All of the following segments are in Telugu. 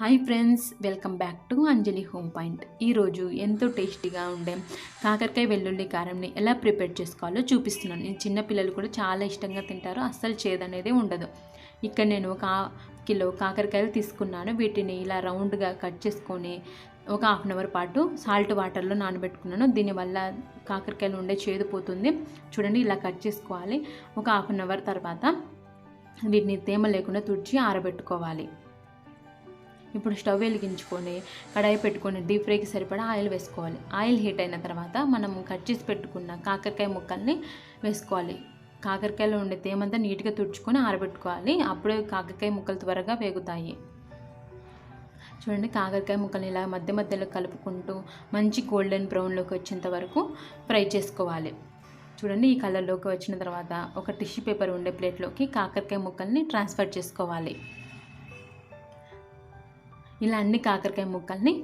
Hi friends welcome back to Anjali home point. ఈరోజు ఎంతో టేస్టీగా ఉండే కాకరకాయ వెల్లుల్లి కారంని ఎలా ప్రిపేర్ చేసుకోవాలో చూపిస్తున్నాను. నేను చిన్నపిల్లలు కూడా చాలా ఇష్టంగా తింటారు అస్సలు చేదనేది ఉండదు. ఇక్కడ నేను ఒక కిలో కాకరకాయలు తీసుకున్నాను. వీటిని ఇలా రౌండ్గా కట్ చేసుకొని ఒక హాఫ్ అన్ అవర్ పాటు సాల్ట్ వాటర్లో నానబెట్టుకున్నాను. దీనివల్ల కాకరకాయలు ఉండే చేదు పోతుంది. చూడండి ఇలా కట్ చేసుకోవాలి. ఒక హాఫ్ అన్ అవర్ తర్వాత వీటిని తేమ లేకుండా తుడిచి ఆరబెట్టుకోవాలి. ఇప్పుడు స్టవ్ వెలిగించుకొని కడాయి పెట్టుకొని డీప్ ఫ్రైకి సరిపడా ఆయిల్ వేసుకోవాలి. ఆయిల్ హీట్ అయిన తర్వాత మనం కట్ చేసి పెట్టుకున్న కాకరకాయ ముక్కల్ని వేసుకోవాలి. కాకరకాయలో ఉండే తేమంతా నీట్గా తుడుచుకొని ఆరబెట్టుకోవాలి. అప్పుడే కాకరకాయ ముక్కలు త్వరగా వేగుతాయి. చూడండి కాకరకాయ ముక్కల్ని ఇలా మధ్య మధ్యలో కలుపుకుంటూ మంచి గోల్డెన్ బ్రౌన్లోకి వచ్చేంత వరకు ఫ్రై చేసుకోవాలి. చూడండి ఈ కలర్లోకి వచ్చిన తర్వాత ఒక టిష్యూ పేపర్ ఉండే ప్లేట్లోకి కాకరకాయ ముక్కల్ని ట్రాన్స్ఫర్ చేసుకోవాలి. ఇలా అన్ని కాకరకాయ ముక్కల్ని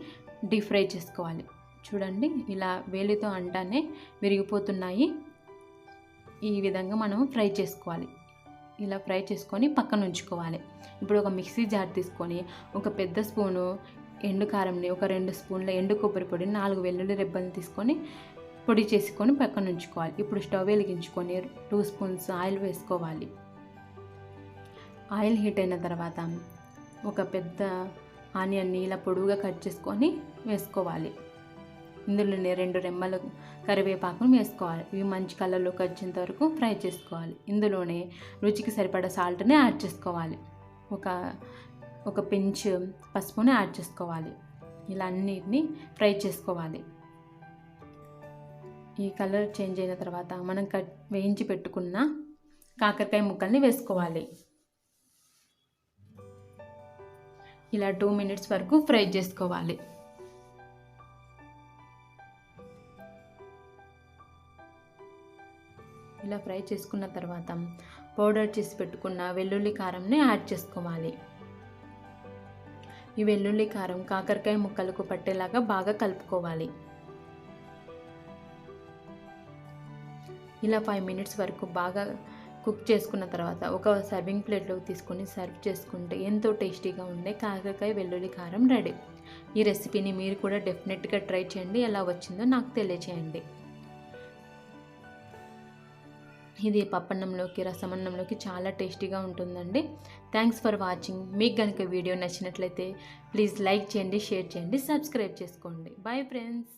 డీప్ ఫ్రై చేసుకోవాలి. చూడండి ఇలా వేలితో అంటానే విరిగిపోతున్నాయి. ఈ విధంగా మనం ఫ్రై చేసుకోవాలి. ఇలా ఫ్రై చేసుకొని పక్కన ఉంచుకోవాలి. ఇప్పుడు ఒక మిక్సీ జార్ తీసుకొని ఒక పెద్ద స్పూను ఎండు కారంని ఒక రెండు స్పూన్ల ఎండు కొబ్బరి పొడి నాలుగు వెల్లుల్లి రెబ్బలు తీసుకొని పొడి చేసుకొని పక్కన ఉంచుకోవాలి. ఇప్పుడు స్టవ్ వెలిగించుకొని టూ స్పూన్స్ ఆయిల్ వేసుకోవాలి. ఆయిల్ హీట్ అయిన తర్వాత ఒక పెద్ద ఆనియన్ని ఇలా పొడువుగా కట్ చేసుకొని వేసుకోవాలి. ఇందులోనే రెండు రెమ్మలు కరివేపాకును వేసుకోవాలి. ఇవి మంచి కలర్లోకి వచ్చేంత వరకు ఫ్రై చేసుకోవాలి. ఇందులోనే రుచికి సరిపడా సాల్ట్ని యాడ్ చేసుకోవాలి. ఒక ఒక పించ్ పసుపుని యాడ్ చేసుకోవాలి. ఇలా అన్నిటిని ఫ్రై చేసుకోవాలి. ఈ కలర్ చేంజ్ అయిన తర్వాత మనం కట్ వేయించి పెట్టుకున్న కాకరకాయ ముక్కల్ని వేసుకోవాలి. ఇలా టూ మినిట్స్ వరకు ఫ్రై చేసుకోవాలి. ఇలా ఫ్రై చేసుకున్న తర్వాత పౌడర్ చేసి పెట్టుకున్న వెల్లుల్లి కారంని యాడ్ చేసుకోవాలి. ఈ వెల్లుల్లి కారం కాకరకాయ ముక్కలకు పట్టేలాగా బాగా కలుపుకోవాలి. ఇలా ఫైవ్ మినిట్స్ వరకు బాగా కుక్ చేసుకున్న తర్వాత ఒక సర్వింగ్ ప్లేట్లోకి తీసుకొని సర్వ్ చేసుకుంటే ఎంతో టేస్టీగా ఉండే కాకరకాయ వెల్లుల్లి కారం రెడీ. ఈ రెసిపీని మీరు కూడా డెఫినెట్గా ట్రై చేయండి. ఎలా వచ్చిందో నాకు తెలియచేయండి. ఇది పప్పన్నంలోకి రసమన్నంలోకి చాలా టేస్టీగా ఉంటుందండి. థ్యాంక్స్ ఫర్ వాచింగ్ మీకు కనుక వీడియో నచ్చినట్లయితే ప్లీజ్ లైక్ చేయండి షేర్ చేయండి సబ్స్క్రైబ్ చేసుకోండి. Bye friends